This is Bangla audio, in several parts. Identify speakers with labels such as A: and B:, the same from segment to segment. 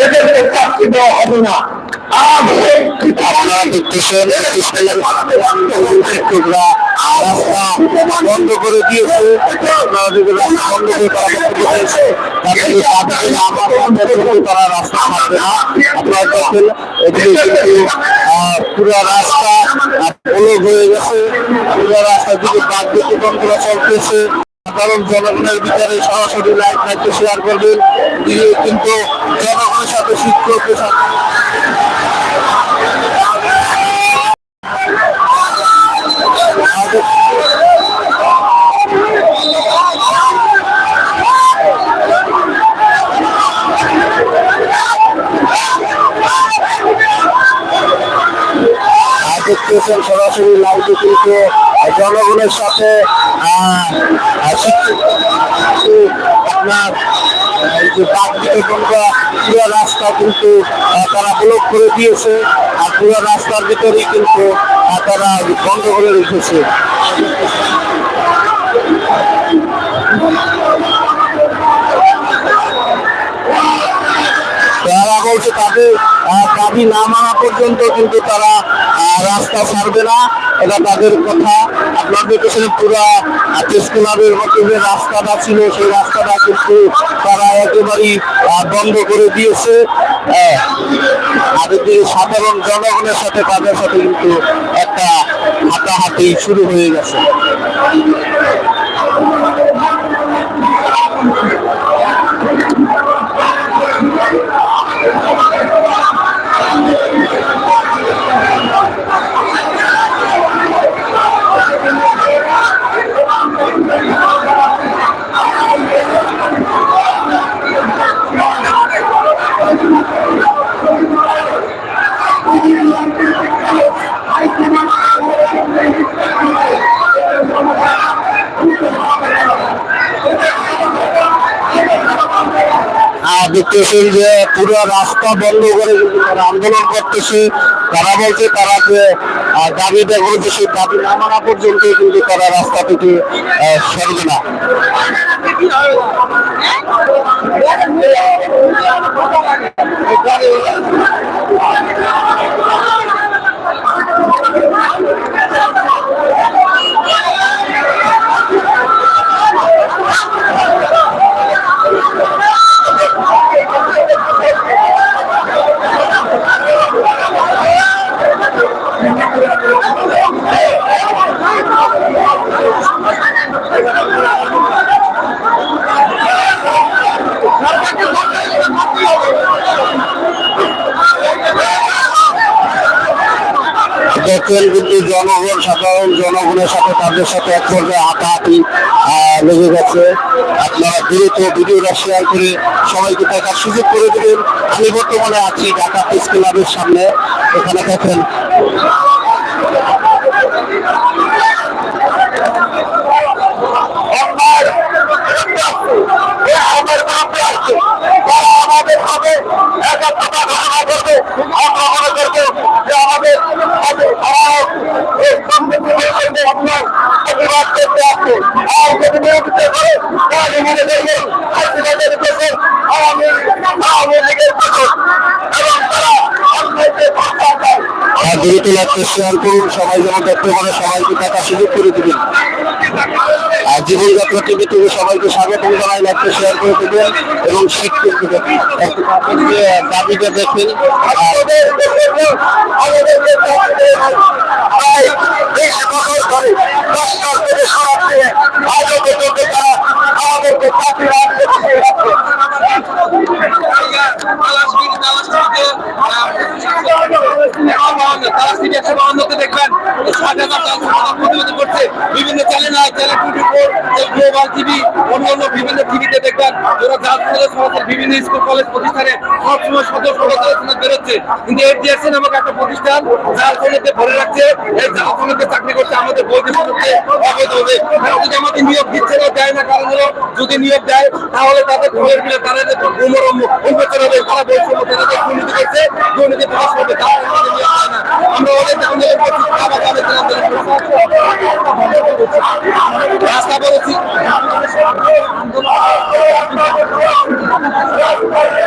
A: এদেরকে চাকরি দেওয়া হবে না আজ
B: শিক্ষকরা রাস্তা বন্ধ করে দিয়েছে বন্ধ করে তারা রাস্তা ছাড়বে না আপনারা দেখেন এদিকে কিন্তু পুরো রাস্তা হয়ে গেছে পুরো রাস্তা দিকে বাদ বন্ধুরা চলতেছে সাধারণ জনগণের ভিতরে সরাসরি লাইভ দায়িত্ব শেয়ার করবেন কিন্তু জনগণের সাথে শিক্ষকদের সাথে সরাসরি লাইভে কিন্তু জনগণের সাথে আপনার রাস্তা কিন্তু তারা ব্লক করে দিয়েছে, আর পুরো রাস্তার ভিতরেই কিন্তু তারা বন্ধ করে রেখেছে। তারা বলছে তাদের দাবি না মানা পর্যন্ত কিন্তু তারা রাস্তা ছাড়বে না, এটা তাদের কথা আপনাদের পেছনে পুরা প্রেস মতো যে রাস্তাটা ছিল, সেই রাস্তাটা কিন্তু তারা একেবারেই বন্ধ করে দিয়েছে হ্যাঁ। আর যে সাধারণ জনগণের সাথে তাদের সাথে কিন্তু একটা হাতাহাতি শুরু হয়ে গেছে আর দেখতেছেন যে পুরো রাস্তা বন্ধ করে তারা আন্দোলন করতেছে। তারা বলছে তারা যে দাবিটা সেই দাবি না মানা পর্যন্ত কিন্তু তারা রাস্তা থেকে সরবে না। দেখেন কিন্তু জনগণ সাধারণ জনগণের সাথে তাদের সাথে এক পর্যায়ে হাতাহাতি লেগে গেছে আপনারা দ্রুত ভিডিওটা শেয়ার করে সবাইকে দেখার সুযোগ করে দেবেন আমি বর্তমানে আছি ঢাকা প্রেস ক্লাবের সামনে এখানে দেখেন
A: আমাদের হবে এক একটা ঘোষণা করবে আমরা মনে যে আমাদের হবে আর এই সম্পত্তি আপনার প্রতিবাদ আর যদি বিরোধিতা করে তাহলে মনে
B: দ্রুত লাগতে শেয়ার করুন, সবাই যেন দেখতে পারে, সবাইকে দেখার সুযোগ করে দেবেন। আর জীবনযাত্রা টিভি থেকে সবাইকে স্বাগত জানাই লাগতে শেয়ার করে দেবেন এবং শিখতে দাবিটা আর
A: আমাদের আমাদেরকে চাকরি তাই দেশ দশটার থেকে
C: বিভিন্ন চ্যানেল চ্যানেল টোয়েন্টি ফোর বিভিন্ন টিভিতে দেখবেন ওরা সমাজের বিভিন্ন স্কুল কলেজ প্রতিষ্ঠানে সবসময় সদস্য বেরোচ্ছে কিন্তু এফডিএসসি নামক একটা প্রতিষ্ঠান জাল ফোনেতে ভরে রাখছে চাকরি করতে আমাদের অবৈধ যদি আমাদের নিয়োগ দিচ্ছে না, দেয় না, কারণ হলো যদি নিয়োগ দেয়, তাহলে তাদের ফলের বিলে তারা যে উন্মোচন হবে, তারা বৈষম্য, তারা যে দুর্নীতি করছে, দুর্নীতি প্রকাশ করবে, তারা আমাদের নিয়োগ দেয় না। আমরা ওদের আন্দোলন করছি রাস্তা বলেছি।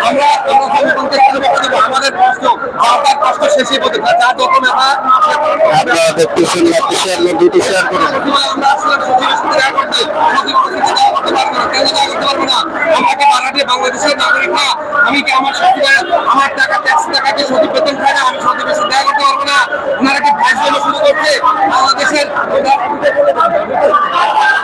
C: আমরা আমরা শেষে পথে যার যত নেতা, সে তত নেতা।
B: আপনারা দেখতেছেন
C: কি বাংলাদেশের নাগরিক না? আমি আমার টাকা ট্যাক্স টাকা কি সচিব বেতন খাই আমি সাথে দেখা করতে পারব না ওনারা কি ভাইস শুরু করছে বাংলাদেশের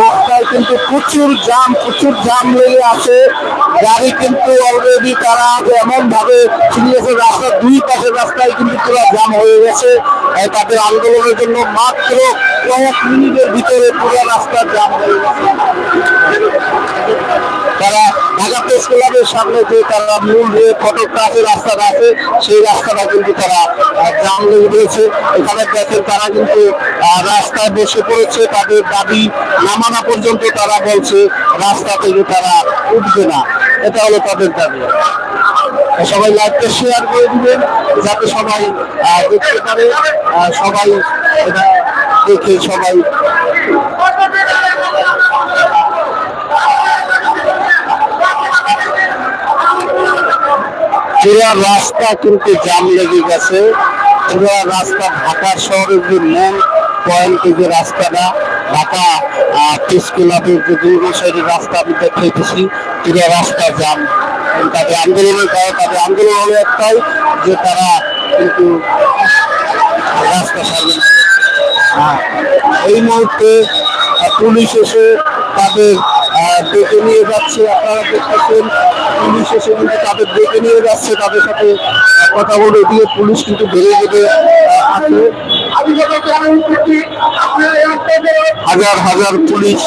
B: রাস্তায় কিন্তু প্রচুর জাম প্রচুর জাম লেগে আছে। গাড়ি কিন্তু অলরেডি তারা এমন ভাবে চিনিয়েছে রাস্তার দুই পাশের রাস্তায় কিন্তু পুরো জাম হয়ে গেছে। তাদের আন্দোলনের জন্য মাত্র কয়েক মিনিটের ভিতরে পুরো রাস্তার জাম হয়ে গেছে। তারা ঢাকা প্রেস ক্লাবের সামনে যে তারা মূল যে ফটকটা আছে রাস্তাটা আছে, সেই রাস্তাটা কিন্তু তারা জাম লেগে পড়েছে এখানে দেখেন তারা কিন্তু রাস্তায় বসে পড়েছে। তাদের দাবি নামানো পর্যন্ত তারা বলছে, রাস্তা থেকে তারা উঠবে না। এটা হলো তাদের দাবি। সবাই লাইভটা শেয়ার করে দিবেন, যাতে সবাই দেখতে পারে সবাই এটা দেখে সবাই পুরা রাস্তা কিন্তু জাম লেগে গেছে। পুরা রাস্তা ঢাকা শহরের যে মেন পয়েন্ট যে রাস্তাটা, ঢাকা প্রেস ক্লাবের যে দুর্গ সাইডের রাস্তা আমি দেখেছি পুরা রাস্তা জাম। তাদের আন্দোলনের কারণে তাদের আন্দোলন হলো একটাই যে তারা কিন্তু রাস্তা সারবে এই মুহূর্তে পুলিশ এসে তাদের ডেকে নিয়ে যাচ্ছে, আপনারা দেখতেছেন, পুলিশ এসে কিন্তু তাদের ডেকে নিয়ে যাচ্ছে, তাদের সাথে কথা বলে দিয়ে পুলিশ কিন্তু বেরিয়ে যেতে আছে। হাজার হাজার পুলিশ।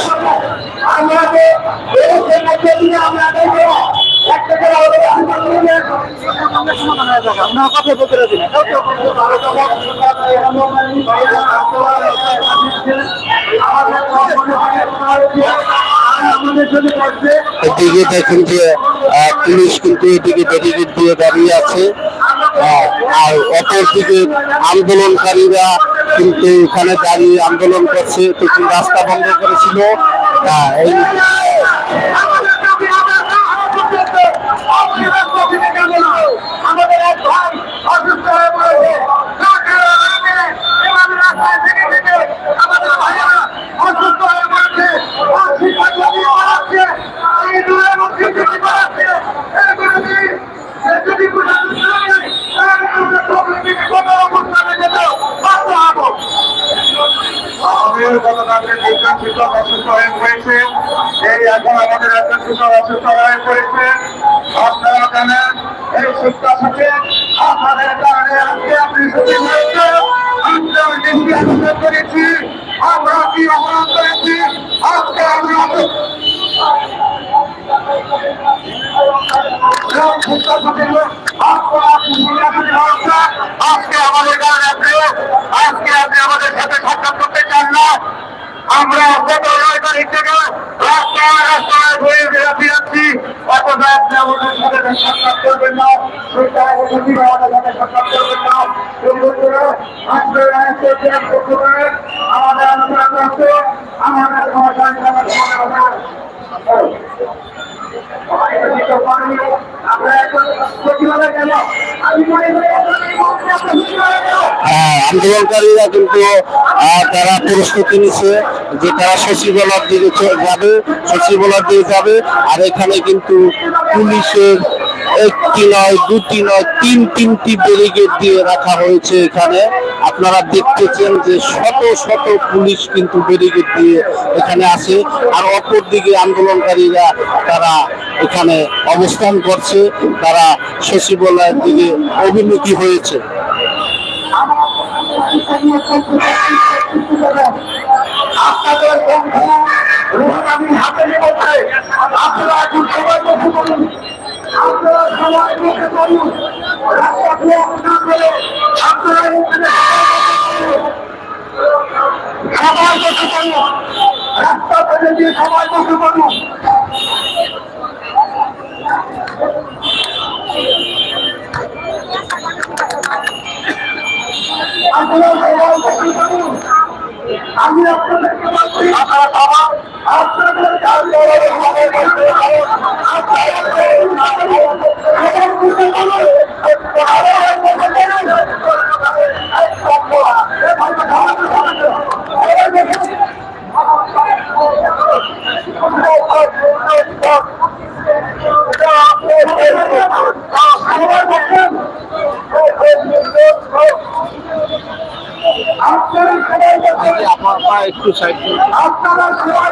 A: আমরা
B: এদিকে দেখেন যে পুলিশ কিন্তু এদিকে ব্যারিকেড দিয়ে দাঁড়িয়ে আছে। আর অপর দিকে আন্দোলনকারীরা কিন্তু এখানে দাঁড়িয়ে আন্দোলন করছে। তখন রাস্তা বন্ধ করেছিল।
A: আমাদের এক ভাই অসুস্থ হয়ে আপনি আমাদের সাথে সাক্ষাৎ করবেন না। আমাদের সাক্ষাৎ করবেন না। আমাদের আলোচনা আমাদের
B: আন্দোলনকারীরা কিন্তু তারা প্রস্তুতি নিচ্ছে যে তারা সচিবালয়ের দিকে যাবে, সচিবালয়ের দিকে যাবে, আর এখানে কিন্তু পুলিশের একটি নয়, দুটি নয়, তিন তিনটি ব্যারিকেড দিয়ে রাখা হয়েছে এখানে। আপনারা দেখতেছেন যে শত শত পুলিশ কিন্তু ব্যারিকেড দিয়ে এখানে আছে। আর অপর দিকে আন্দোলনকারীরা তারা এখানে অবস্থান করছে। তারা সচিবালয়ের দিকে অভিমুখী হয়েছে।
A: বসে বলুন রাস্তা ব্লক না করে আপনারা এখানে সবাই বসে বলুন
D: রাস্তা পড়ুন আপনারা পড়ুন আপনাদের করার সময় বলতে পারেন আপনারা সবাই
B: একটু সাইড
D: আপনারা সবাই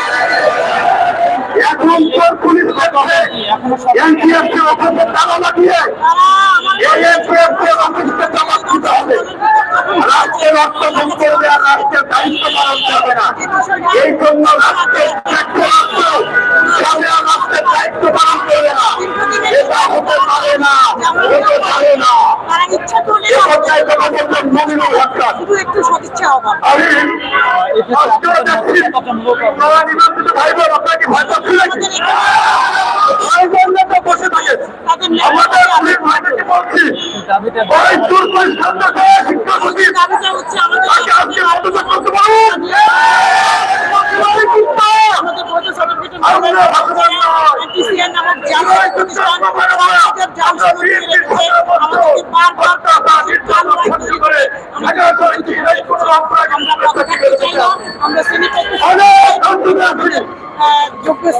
D: কে ওখানে তালা লাগিয়ে এই এনটিএম অফিসকে জবাব দিতে হবে রাষ্ট্রের অর্থ ভোগ করবে আর রাষ্ট্রের দায়িত্ব পালন করবে না এই জন্য রাষ্ট্রের রাষ্ট্র সামনে রাষ্ট্রের দায়িত্ব পালন হতে পারে না হতে পারে না।
E: তারা ইচ্ছা করলে
D: কথা বলছেন মমিনুল হক
E: শুধু একটু সদিচ্ছা অভাব।
D: আমি কষ্ট যাচ্ছি আপনারা নিবন্ধিত ভাই বোন আপনাকে ভয় পাচ্ছি নাকি? ভাই বোনরা তো বসে থাকে। আমাদের আমি ভাইকে বলছি ওই দুর্বল সন্তান শিক্ষা সচিব আজকে করতে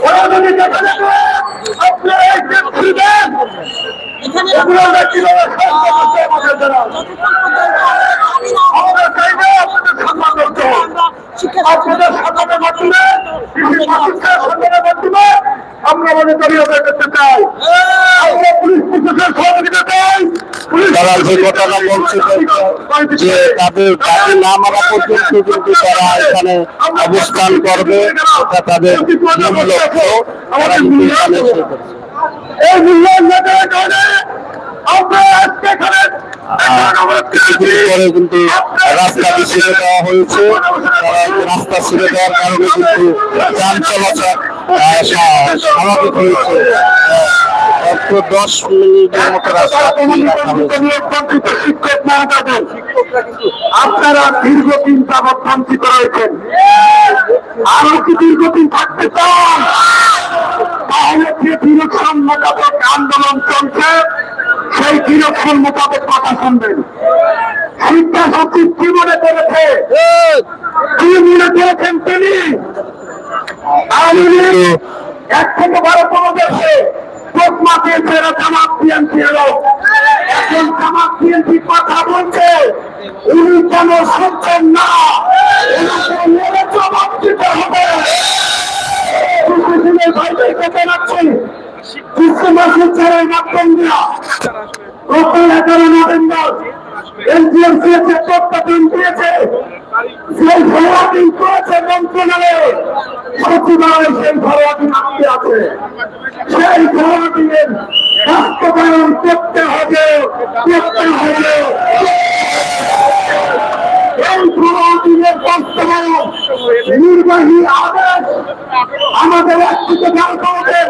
D: আমরা যে
E: এখানে
D: আমাদের
E: শিক্ষা
D: আপনাদের সম্মানের মাধ্যমে আমরা আমাদের দাবি করতে চাই। আমরা পুলিশ প্রশাসনের সহযোগিতা চাই।
B: তারা যে কথাটা বলছে যে তাদের দাবি না পর্যন্ত কিন্তু তারা এখানে অবস্থান করবে। এটা তাদের মূল লক্ষ্য।
D: এই মূল্যায়ন না কারণে
B: হয়েছে রাস্তা যান
D: আপনারা দীর্ঘদিন যাবৎ বঞ্চিত রয়েছেন। আরও কি দীর্ঘদিন থাকতে চান? তাহলে যে ডিরেকশন মোতাবেক আন্দোলন চলছে সেই ডিরেকশন মোতাবেক কথা শুনবেন? শিক্ষা সচিব কি মনে করেছে? কি মনে করেছেন তিনি? এক থেকে বারো কোনো দেশে তোকমা দিয়েছে জবাব দিতে হবে। কৃষি মাসের ছাড়াই দিয়া গত এগারো নভেম্বর এনজিএমসি যে প্রত্যাপন দিয়েছে সেই ফরওয়ার্ডিং করেছে মন্ত্রণালয়ে। সচিবালয়ে সেই ফরওয়ার্ডিং আটকে আছে। সেই ফরওয়ার্ডিং এর বাস্তবায়ন করতে হবে করতে হবে। এই ফরওয়ার্ডিং এর বাস্তবায়ন নির্বাহী আদেশ আমাদের একটিতে গান করবেন।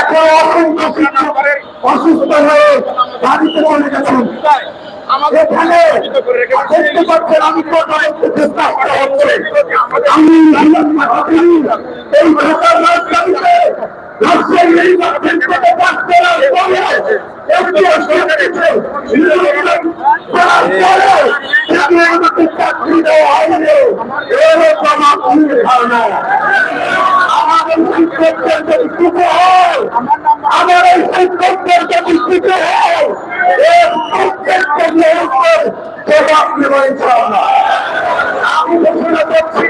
D: এখন অসুস্থ হয়ে বাড়িতে চলে গেছেন। এখানে দেখতে পাচ্ছেন আমি চেষ্টা আমি এই একটি অসুবিধা চাকরি দেওয়া হয়নি। এরকম ধারণা। আমাদের শিক্ষকদের যদি কিছু হয় আমার এই শিক্ষকদের যদি কিছু হয় এর প্রত্যেকটা নিয়োগের জবাব নেব ইনশাআল্লাহ আমি ঘোষণা করছি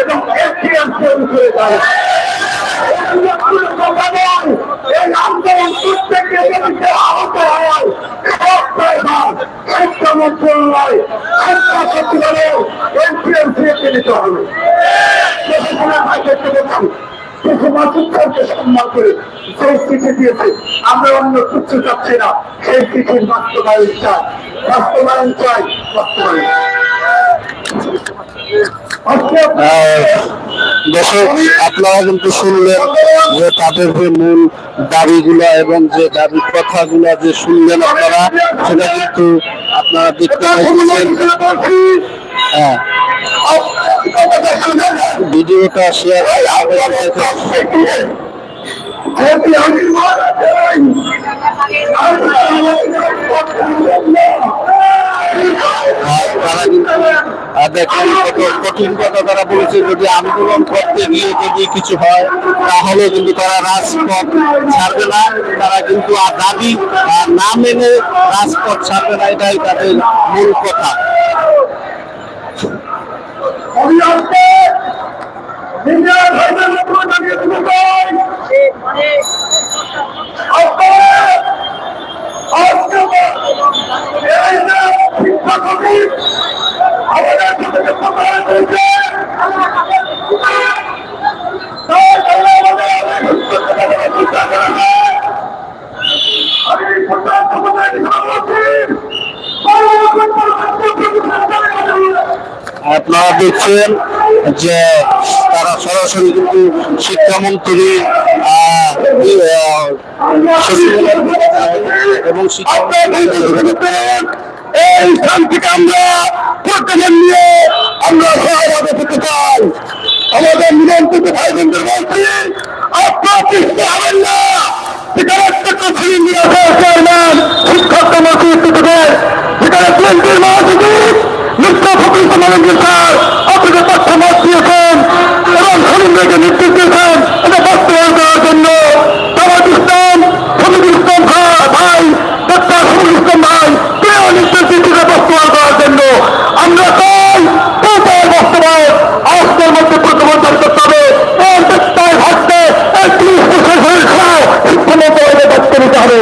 D: এবং এসডিএম করে দেয় সেই চিঠি দিয়েছে আমরা অন্য কিছু চাচ্ছি না সেই চিঠির বাস্তবায়ন চাই বাস্তবায়ন চাই বাস্তবায়ন
B: দর্শক, আপনারা কিন্তু শুনলেন যে তাদের যে মূল দাবিগুলো এবং যে দাবি কথাগুলো যে শুনলেন আপনারা, সেটা কিন্তু আপনারা দেখতে পাচ্ছেন হ্যাঁ। ভিডিওটা শেয়ার
D: যাই
B: তারা কিন্তু কঠিন কথা তারা বলেছে, যদি আন্দোলন করতে গিয়ে যদি কিছু হয়, তাহলে কিন্তু তারা রাজপথ ছাড়বে না। তারা কিন্তু আর দাবি না মেনে রাজপথ ছাড়বে না, এটাই তাদের মূল কথা।
D: আমি
B: আপনারা দেখছেন যে তারা সরাসরি কিন্তু শিক্ষামন্ত্রী এবং শিক্ষা
D: এই স্থান থেকে আমরা প্রত্যাশন নিয়ে আমরা সহায়তা পেতে চাই। আমাদের নিমন্ত্রিত ভাই বোনদের বলছি, আপনার চেষ্টা হবেন না। সেখানে একটা কঠিন চেয়ারম্যান, শিক্ষক সেখানে বিএনপির মহাসচিব মিশ্র ফকির সমানন্দ স্যার আপনাকে তথ্য মত দিয়েছেন এবং সলিমকে নির্দেশ দিয়েছেন এটা বাস্তবায়ন করার জন্য জামাত ইসলাম শহীদুল ইসলাম ভা- ভাই ডক্টর শহীদুল ইসলাম ভাই কেউ নির্দেশ দিয়েছে বাস্তবায়ন করার জন্য আমরা চাই প্রচার বাস্তবায়ন আজকের মধ্যে প্রতিবন্ধন করতে হবে এর ব্যক্তায় ঘটতে একত্রিশ বছর হয়ে খাও শিক্ষামন্ত্রণালয়ে দায়িত্ব নিতে হবে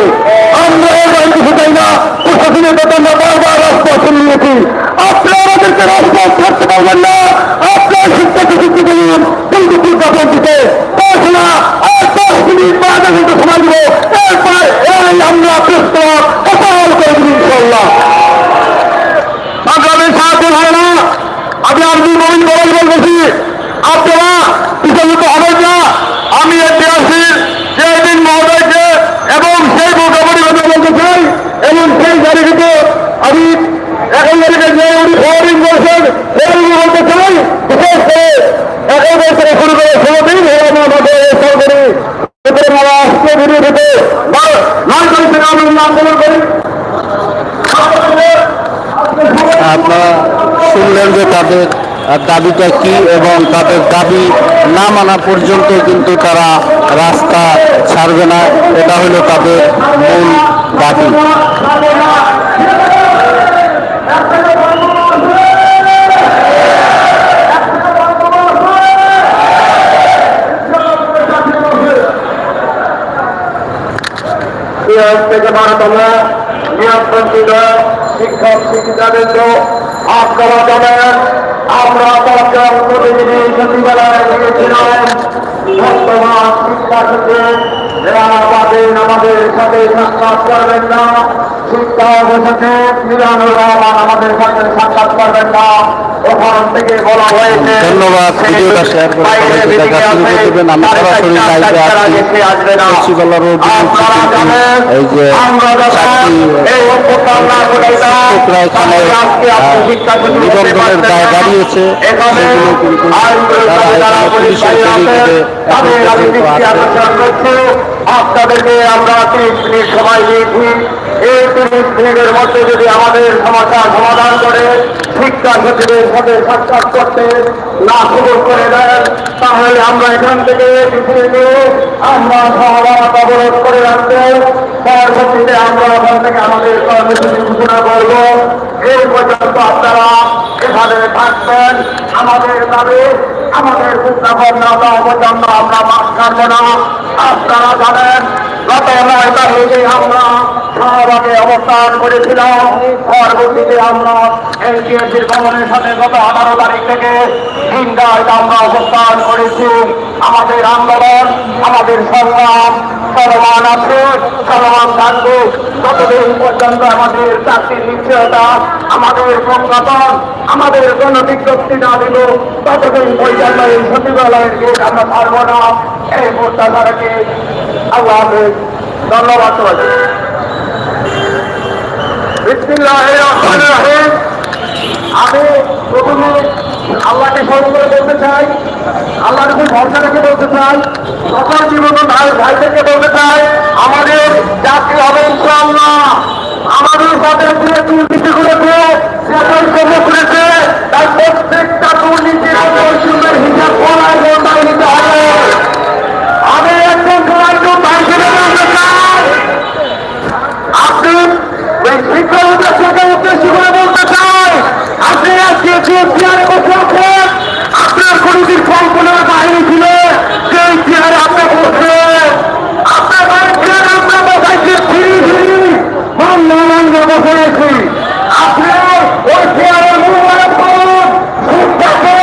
D: আমরা এর বাইরে কিছু চাই না প্রশাসনের কথা আমরা বারবার রাজপথ নিয়েছি আপনারা আমাদেরকে রাজপথ ছাড়তে পারবেন না আপনার শিক্ষাকে শিক্ষা করুন কিন্তু বিজ্ঞাপন দিতে পড়াশোনা আর দশ মিনিট বা আধা ঘণ্টা সময় দিব এরপর এই আমরা প্রস্তাব অসল করে দিন ইনশাল্লাহ বাংলাদেশ সাহায্য হয় না আমি আপনি নবীন বলাই বলতেছি আপনারা বিচলিত হবেন না আমি ঐতিহাসিক চেয়ারম্যান মহোদয়কে এবং সেই মোটামুটি কথা বলতে চাই এবং সেই তারিখে আমি এখন তারিখে যে উনি ফোয়ারিং করেছেন সেই বলতে চাই বিশেষ করে এখন থেকে শুরু করে ষোলো দিন এবং আমাদের সরকারি সুতরাং আজকে ভিডিও থেকে নয় তারিখ থেকে আমি আন্দোলন করি
B: আপনারা শুনলেন যে তাদের আহ, দাবিটা কি এবং তাদের দাবি না মানা পর্যন্ত কিন্তু তারা রাস্তা ছাড়বে না, এটা হলো তাদের মূল দাবি।
D: শিক্ষক শিক্ষিকাবৃন্দ আপনারা যাবেন আমরা দশজন প্রতিনিধি সচিবালয়ে গিয়েছিলাম বর্তমান শিক্ষা সচিব এরা আমাদের আমাদের সাথে সাক্ষাৎ করবেন না শিক্ষা সচিব মিলানুর রহমান আমাদের
A: সাক্ষাৎ করবেন না। ওখান থেকে বলা হয়েছে
B: ধন্যবাদ ভিডিওটা শেয়ার করে সবাইকে দেখার সুযোগ দেবেন। আমি সরাসরি লাইভে আছি
A: আগে সে আসবে না।
B: শশীকলা রোড
A: আপনারা জানেন,
B: এই যে শিক্ষকরা এখানে নিবন্ধনের দায় দাঁড়িয়েছে। সেগুলো কিন্তু তারা পুলিশের
A: আপনাদেরকে আমরা তিরিশ মিনিট সময় দিয়েছি। এই মিনিটের মধ্যে যদি আমাদের সমস্যা সমাধান করে, শিক্ষা সচিবের সাথে সাক্ষাৎ করতে না সুযোগ করে দেন, তাহলে আমরা এখান থেকে পিছিয়ে আমরা সমাধান অবরোধ করে রাখব পরবর্তীতে আমরা ওখান থেকে আমাদের কর্মসূচি ঘোষণা করব। এই পর্যন্ত আপনারা এখানে থাকবেন। আমাদের দাবি, আমাদের বিজ্ঞাপন না পর্যন্ত আমরা মাছ কাটবো না। আপনারা জানেন, গত নয় তারিখে আমরা শাহবাগে অবস্থান করেছিলাম। পরবর্তীতে আমরা এনটিএসির ভবনের সাথে গত আঠারো তারিখ থেকে তিনটায় আমরা অবস্থান করেছি। আমাদের আন্দোলন, আমাদের সংগ্রাম, চলমান আছে, চলমান থাকবে ততদিন পর্যন্ত আমাদের চাকরির নিশ্চয়তা, আমাদের প্রজ্ঞাপন, আমাদের কোনো বিজ্ঞপ্তি না দিব ততদিন পর্যন্ত এই সচিবালয়ের গেট আমরা পারব না। এই প্রত্যাশাকে আল্লাহ ধন্যবাদ রহিম আমি প্রথমে আল্লাহকে স্মরণ করে বলতে চাই, আল্লাহর উপর ভরসা রেখে বলতে চাই, সকল জীবন ভাই ভাইদেরকে বলতে চাই, আমাদের চাকরি হবে ইনশাআল্লাহ। আমাদের সাথে যে দুর্নীতি করেছে কর্ম করেছে, তার প্রত্যেকটা দুর্নীতির সুন্দর হিসাব করার বন্ধায় নিতে হবে আমি একজন সবাইকে ভাই হিসেবে বলতে চাই আপনি এই শিক্ষকদের উদ্দেশ্য করে বলতে চাই আপনি আজকে যে চেয়ারে বসে আছেন আপনার কোনদিন কল্পনার বাহিনী ছিল সেই চেয়ারে আপনার বসে আপনার বাড়ির চেয়ারে আপনার বসাইছে ফিরি ফিরি মন্দানন্দ বসে আছি আপনি ওই চেয়ারের মূল্যায়ন করুন শিক্ষাকে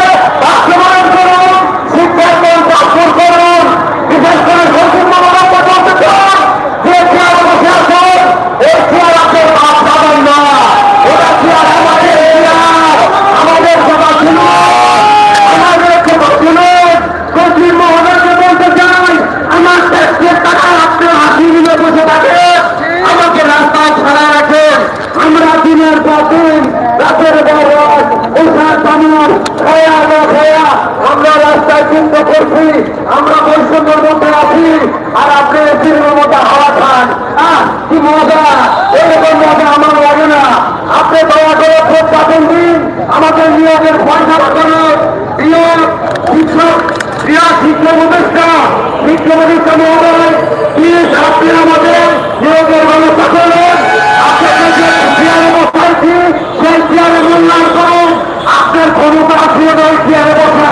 A: বাস্তবায়ন করুন শিক্ষাকে বাস্তব করুন বিশেষ করে সচিব মনোরঞ্জন বলতে চান যে চেয়ারে বসে আছেন এই চেয়ার আপনার বাপ দাদার না ওটা চেয়ার আমাদের চেয়ার আমাদের সভা ছিল আমাদের সভা ছিল সচিব মহোদয়কে বলতে চাই আমার ট্যাক্সের টাকা আপনি হাসি নিয়ে বসে থাকে আমাকে রাস্তায় ছাড়া রাখেন আমরা দিনের পর দিন রাতের পর রাত ওষার পানির খায়া না খায়া আমরা রাস্তায় চিন্তা করছি আমরা বৈষম্যের মধ্যে আছি আর আপনি এসির মধ্যে হাওয়া খান আহ কি মজা এরকম মজা আমার লাগে না আপনি দয়া করে ভোট পাবেন দিন আমাদের নিয়োগের পয়সা করে নিয়োগ শিক্ষক ক্রিয়া শিক্ষক উপদেষ্টা শিক্ষক উপদেষ্টা মহোদয় প্লিজ আপনি আমাদের নিয়োগের ব্যবস্থা করবেন আপনাকে যে চেয়ারে বসাইছি সেই চেয়ারে মূল্যায়ন করুন আপনার ক্ষমতা আছে ওই চেয়ারে বসা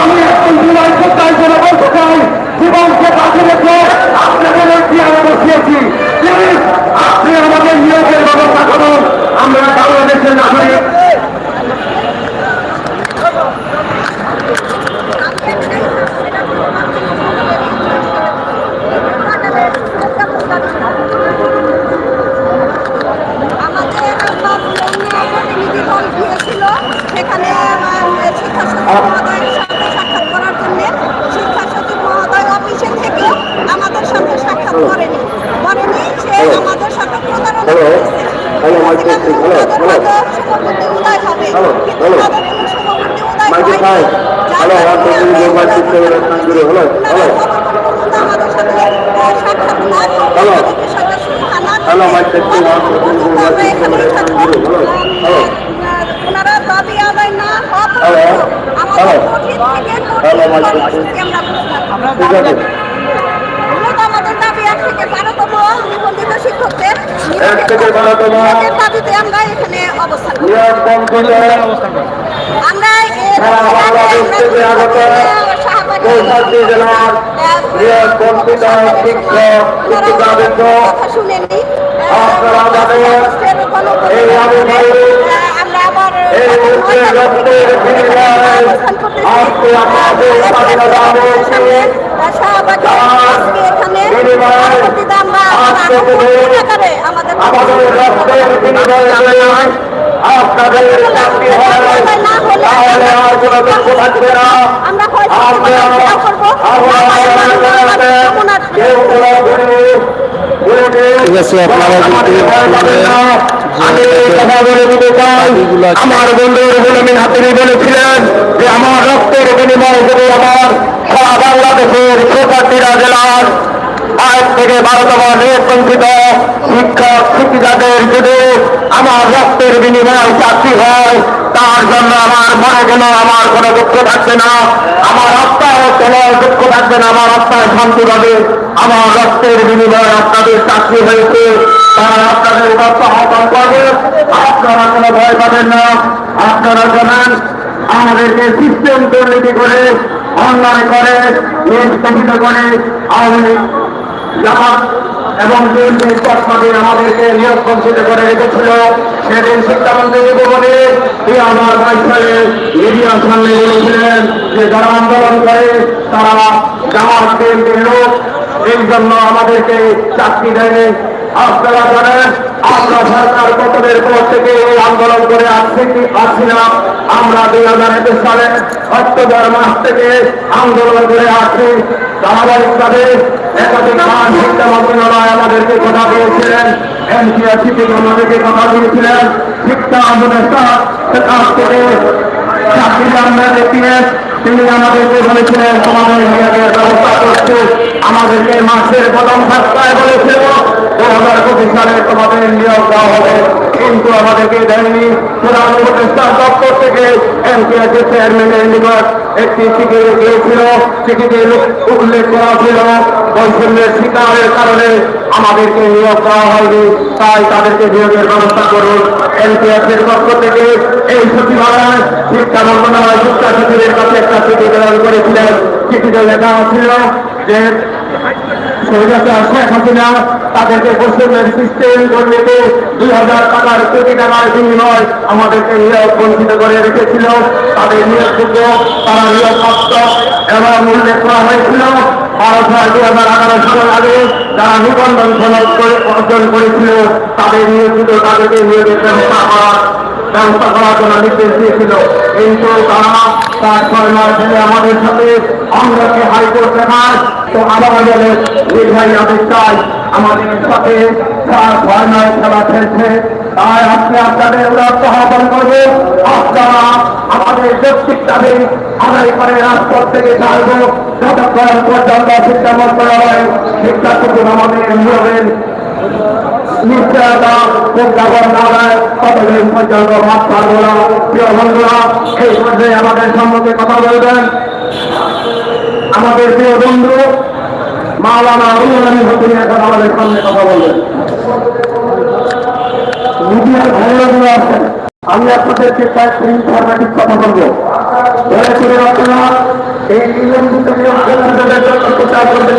A: আমি একজন জুলাই তাই করে বলতে চাই জীবনকে কাছে রেখে আপনাদের ওই চেয়ারে বসিয়েছি প্লিজ আপনি আমাদের নিয়োগের ব্যবস্থা করুন আমরা বাংলাদেশের নাগরিক।
F: আমাদের সাথে সাক্ষাৎ করেনি। করেনি সে আমাদের সাথে প্রতারণা করেছে। ভেবেছিলাম তাদের শুভবুদ্ধি উদয় হবে। কিন্তু তাদের কোনো শুভবুদ্ধি উদয় হয়নি যার কারণে আমরা এই আপনারা যতক্ষণ পর্যন্ত আমাদের সাথে আহ, সাক্ষাৎ না করবেন, আমাদের বিষয়টা সুবিধা না
A: Hello, my
F: করবেন,
A: sister wants to
F: ততক্ষণ পর্যন্ত আমরা এখানেই থাকব।
A: Hello. Hello.
F: আহ, ওনারা দাবি আদায় না হওয়া. কর্মসূচি আমরা বুঝলাম।
A: ঠিক আছে
F: মূলত আমাদের দাবি এক থেকে বারোতম নিবন্ধিত শিক্ষকদের নিয়োগের দাবিতে আমরা এখানে অবস্থান আমরা
A: আপনারা জানেন, এই এই মুহূর্তে
F: আমরা
A: কেউ কোনো
B: ঠিক আছে, আপনারা
A: আমি কথা বলে দিতে চাই। আমার বন্ধুর হুলমিন হাতিনি বলেছিলেন যে আমার রক্তের বিনিময় যদি আমার সারা বাংলাদেশের জেলার আজ থেকে বারোতম নির্বাচিত শিক্ষক, শিক্ষিকাদের যদি আমার রক্তের বিনিময় চাকরি হয়, তার জন্য আমার মনে কোনো আমার কোনো দুঃখ থাকবে না। আমার আত্মায় কোনো দুঃখ থাকবে না, আমার আত্মায় শান্তি পাবে। আমার রক্তের বিনিময়ে আপনাদের চাকরি হয়েছে, তারা আপনাদের রক্ত আহ্বান করবে। আপনারা কোনো ভয় পাবেন না। আপনারা জানান, আমাদেরকে সিস্টেম দুর্নীতি করে, অন্যায় করে নিষ্কাশিত করে, আওয়ামী জামাত এবং বিএনপির পক্ষে আমাদেরকে নিয়োগ করে রেখেছিল। সেদিন শিক্ষামন্ত্রী বলে এই আমার বাইশ সালে মিডিয়ার সামনে বলেছিলেন যে যারা আন্দোলন করে, তারা জামাত বিএনপির লোক এই জন্য আমাদেরকে চাকরি দেয়নি। আপনারা জানেন, আমরা সরকার পতনের পর থেকে এই আন্দোলন করে আসছি কি আসছি না, আমরা দুই হাজার একুশ সালে অক্টোবর মাস থেকে আন্দোলন করে আসছি। ধারাবাহিকভাবে একাধিক মান শিক্ষা মন্ত্রণালয় আমাদেরকে কথা দিয়েছিলেন এনসিআরসি থেকে আমাদেরকে কথা দিয়েছিলেন, শিক্ষা উপদেষ্টা কাছ থেকে চাকরি তিনি আমাদেরকে বলেছিলেন, তোমাদের ব্যবস্থা করছে আমাদেরকে মাসের প্রথম সপ্তাহে বলেছিল, দু হাজার হবে। কিন্তু আমাদেরকে দেয়নি। প্রধান উপদেষ্টা দপ্তর থেকে এনসিআরসি চেয়ারম্যানের নিকট একটি চিঠি গিয়েছিল চিঠিতে উল্লেখ করা ছিল, বৈষম্যের শিকারের কারণে আমাদেরকে নিয়োগ করা হয়নি। তাই তাদেরকে নিয়োগের ব্যবস্থা করুন। এনসিআরসির পক্ষ থেকে এই সচিবালয় শিক্ষা মন্ত্রণালয় শিক্ষা সচিবের কাছে একটা চিঠি প্রেরণ করেছিলেন। চিঠিতে লেখা ছিল যে করে রেখেছিল। তাদের নিয়োগযোগ্য উল্লেখ করা হয়েছিল বারো সাল হাজার আঠারো সালের আগে নিবন্ধন সনদ করে, অর্জন করেছিল, তাদের নিয়োজিত তাদেরকে নিয়োগের ব্যবস্থা করার ব্যবস্থা করার জন্য নির্দেশ দিয়েছিল। কিন্তু তারা তার মাস ধরে আমাদের সাথে অঙ্গকে হাইকোর্ট দেখায় তো আবার বলে দীর্ঘাই চাই আমাদের সাথে তার মাস খেলা খেলছে, তাই আজকে আপনাদের উদাত্ত আহ্বান করব, আপনারা আমাদের যৌক্তিক দাবি আদায় করে রাজপথ থেকে ছাড়বো। যতক্ষণ পর্যন্ত শিক্ষা মন্ত্রণালয় শিক্ষা আমাদের নিয়োগের আমাদের প্রিয় বন্ধু মাওলানা রুহুল হতুন এখন আমাদের সামনে কথা বলবেন। মিডিয়ার ভাইরাগুলো আছেন আমি আপনাদেরকে কয়েকটি ইনফরমেটিভ কথা বলব দয়া করে আপনারা এই নিয়ন্ত্রিত নিয়ম প্রচার করবেন